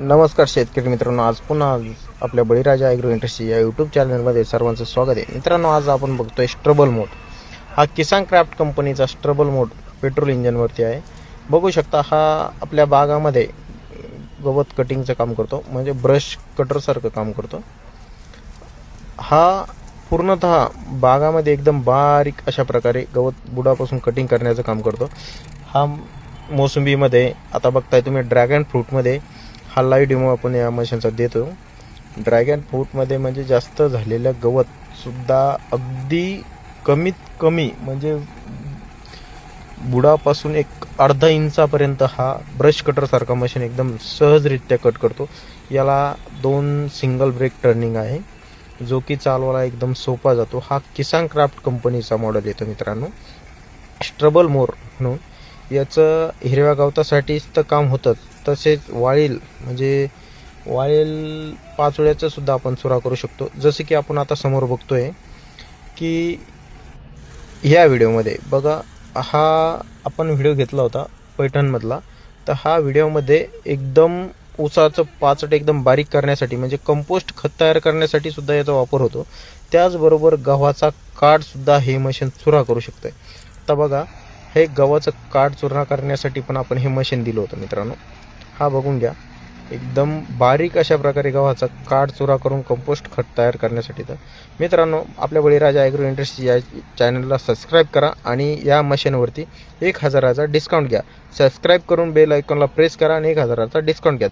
नमस्कार शेतकरी मित्रांनो आज पुन्हा आपल्या बळीराजा ॲग्रो इंडस्ट्री या यूट्यूब चॅनलमध्ये सर्वांचं स्वागत आहे. मित्रांनो आज आपण बघतोय स्ट्रबल मोड हा किसान क्राफ्ट कंपनीचा स्ट्रबल मोड पेट्रोल इंजनवरती आहे. बघू शकता हा आपल्या बागामध्ये गवत कटिंगचं काम करतो म्हणजे ब्रश कटरसारखं काम करतो. हा पूर्णतः बागामध्ये एकदम बारीक अशा प्रकारे गवत बुडापासून कटिंग करण्याचं काम करतो. हा मोसंबीमध्ये आता बघताय तुम्ही ड्रॅगन फ्रूटमध्ये हा लाइट डेमो आपण या मशीनचा देतो ड्रॅगन फ्रूटमध्ये म्हणजे जास्त झालेलं गवतसुद्धा अगदी कमीत कमी म्हणजे बुडापासून एक अर्धा इंचापर्यंत हा ब्रश कटरसारखा मशीन एकदम सहजरित्या कट करतो. याला दोन सिंगल ब्रेक टर्निंग आहे जो की चालवायला एकदम सोपा जातो. हा किसान क्राफ्ट कंपनीचा मॉडेल येतो मित्रांनो. स्ट्रबल मोर म्हणून. याचं हिरव्या गवतासाठीच तर काम होतंच. तसेच वाळील म्हणजे वाळेल पाचोळ्याचा सुद्धा आपण चुरा करू शकतो. जसं की आपण आता समोर बघतोय की ह्या व्हिडिओमध्ये बघा हा आपण व्हिडिओ घेतला होता पैठणमधला. तर हा व्हिडिओमध्ये एकदम ऊसाचं पाचट एकदम बारीक करण्यासाठी म्हणजे कंपोस्ट खत तयार करण्यासाठी सुद्धा याचा वापर होतो. त्याचबरोबर गव्हाचा काडसुद्धा हे मशीन चुरा करू शकतंय. आता बघा हे गव्हाचं काड चुरा करण्यासाठी पण आपण हे मशीन दिलं होतं मित्रांनो. हा बघून घ्या. एकदम बारीक अशा प्रकारे गव्हाचा काड चुरा करून कंपोस्ट खत तयार करण्यासाठी तर. मित्रांनो आपल्या बळीराजा ॲग्रो इंडस्ट्री या चॅनलला सबस्क्राईब करा आणि या मशीनवरती एक हजाराचा डिस्काउंट घ्या. सबस्क्राईब करून बेल आयकॉनला प्रेस करा आणि एक हजाराचा डिस्काउंट घ्या.